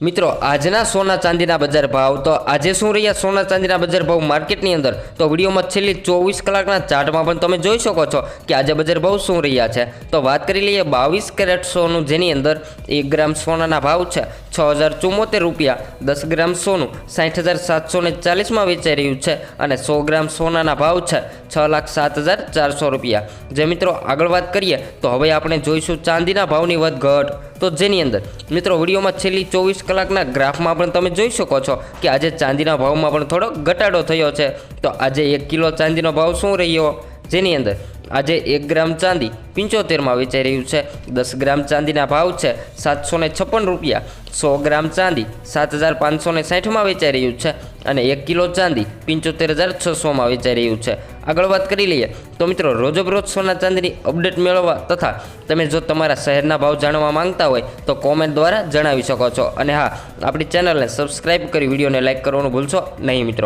મિત્રો, આજના સોના ચાંદીના બજાર ભાવ, તો આજે શું રહ્યા સોના ચાંદીના બજાર ભાવ માર્કેટની અંદર? તો વિડીયોમાં છેલ્લી ચોવીસ કલાકના ચાર્ટમાં પણ તમે જોઈ શકો છો કે આજે બજાર ભાવ શું રહ્યા છે. તો વાત કરી લઈએ બાવીસ કેરેટ સોનું, જેની અંદર એક ગ્રામ સોનાના ભાવ છે. છ હજાર ચુમ્મોતેર રૂપિયા, દસ ગ્રામ સોનું, સાઠ હજાર સાતસો ને ચાલીસમાં વેચાઈ રહ્યું છે અને સો ગ્રામ સોનાના ભાવ છે છ લાખ સાત હજાર ચારસો રૂપિયા. જે મિત્રો આગળ વાત કરીએ, તો હવે આપણે જોઈશું ચાંદીના ભાવની વધઘટ. તો જેની અંદર, મિત્રો વિડીયોમાં છેલ્લી ચોવીસ કલાકના ગ્રાફમાં પણ તમે જોઈ શકો છો કે આજે ચાંદીના ભાવમાં પણ થોડો ઘટાડો થયો છે. તો આજે એક કિલો ચાંદીનો ભાવ શું રહ્યો? જેની અંદર આજે એક ગ્રામ ચાંદી પંચોતેરમાં વેચાઈ રહ્યું છે. દસ ગ્રામ ચાંદીના ભાવ છે સાતસો છપ્પન રૂપિયા. સો ગ્રામ ચાંદી સાત હજાર પાંચસો ને સાઠમાં વેચાઈ રહ્યું છે અને એક કિલો ચાંદી પંચોતેર હજાર છસોમાં વેચાઈ રહ્યું છે. આગળ વાત કરી લઈએ તો મિત્રો રોજબરોજ સોના ચાંદીની અપડેટ મેળવવા તથા તમે જો તમારા શહેરના ભાવ જાણવા માંગતા હોય તો કોમેન્ટ દ્વારા જણાવી શકો છો. અને હા, આપણી ચેનલને સબસ્ક્રાઈબ કરી વિડીયોને લાઇક કરવાનું ભૂલશો નહીં મિત્રો.